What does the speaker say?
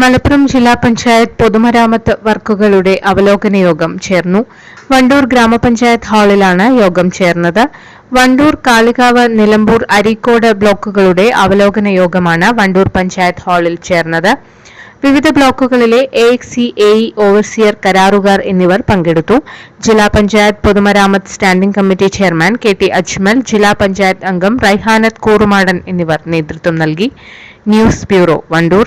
മലപ്പുറം ജില്ലാ പഞ്ചായത്ത് പൊതുമരാമത്ത് വർക്കുകളുടെ അവലോകന യോഗം ചേർന്നു. വണ്ടൂർ ഗ്രാമപഞ്ചായത്ത് ഹാളിലാണ് യോഗം ചേർന്നത്. വണ്ടൂർ കാളികാവ് നിലമ്പൂർ അരീക്കോട് ബ്ലോക്കുകളുടെ അവലോകന യോഗമാണ് വണ്ടൂർ പഞ്ചായത്ത് ഹാളിൽ ചേർന്നത്. വിവിധ ബ്ലോക്കുകളിലെ എ എക്സ് എ ഓവർസിയർ കരാറുകാർ എന്നിവർ പങ്കെടുത്തു. ജില്ലാ പഞ്ചായത്ത് പൊതുമരാമത്ത് standing committee chairman K T Ajmal ജില്ലാ പഞ്ചായത്ത് അംഗം റൈഹാനത്ത് കൂറുമാടൻ എന്നിവർ നേതൃത്വം നൽകി. News bureau Wandoor.